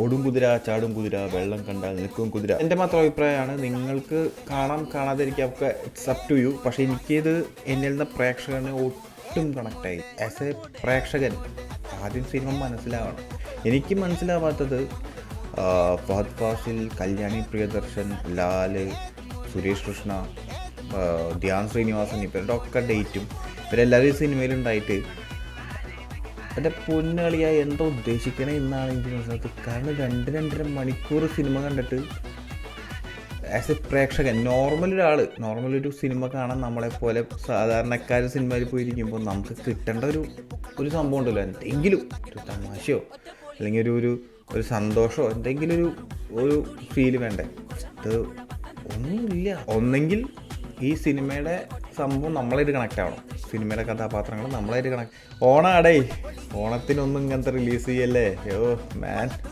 ഓടും കുതിര ചാടും കുതിര വെള്ളം കണ്ടാൽ നിൽക്കും കുതിര. എന്റെ മാത്രം അഭിപ്രായമാണ് നിങ്ങൾക്ക് കാണാം കാണാതിരിക്കാം ഒക്കെ ഇറ്റ്സ് അപ് ടു യു പക്ഷേ എനിക്കിത് എന്നിൽ നിന്ന് പ്രേക്ഷകന് ഒട്ടും കണക്റ്റായി ആസ് എ പ്രേക്ഷകൻ ആദ്യം സിനിമ മനസ്സിലാവണം. എനിക്ക് മനസ്സിലാവാത്തത് ഫഹദ് ഫാസിൽ കല്യാണി പ്രിയദർശൻ ലാൽ സുരേഷ് കൃഷ്ണ ധ്യാൻ ശ്രീനിവാസൻ ഇവരുടെ ഒക്കെ ഡേറ്റും ഇവരെല്ലാവരും സിനിമയിലുണ്ടായിട്ട് എന്റെ പൊന്നുകളിയായി എന്തോ ഉദ്ദേശിക്കണേ എന്നാണ് എനിക്ക് മനസ്സിലാക്കുന്നത് കാരണം രണ്ട് രണ്ടര മണിക്കൂർ സിനിമ കണ്ടിട്ട് ആസ് എ പ്രേക്ഷകൻ നോർമൽ ഒരാൾ നോർമൽ ഒരു സിനിമ കാണാൻ നമ്മളെപ്പോലെ സാധാരണക്കാർ സിനിമയിൽ പോയിരിക്കുമ്പോൾ നമുക്ക് കിട്ടേണ്ട ഒരു ഒരു സംഭവം ഉണ്ടല്ലോ. എന്തെങ്കിലും ഒരു തമാശയോ അല്ലെങ്കിൽ ഒരു ഒരു ഒരു സന്തോഷമോ എന്തെങ്കിലും ഒരു ഒരു ഫീൽ വേണ്ടേ? ഇത് ഒന്നുമില്ല. ഒന്നെങ്കിൽ ഈ സിനിമയുടെ സംഭവം നമ്മളായിട്ട് കണക്റ്റ് ആവണം. സിനിമയിലെ കഥാപാത്രങ്ങൾ നമ്മളായിട്ട് കണക്ട് ഓണാടേ ഓണത്തിനൊന്നും ഇങ്ങനത്തെ റിലീസ് ചെയ്യല്ലേ? യോ മാൻ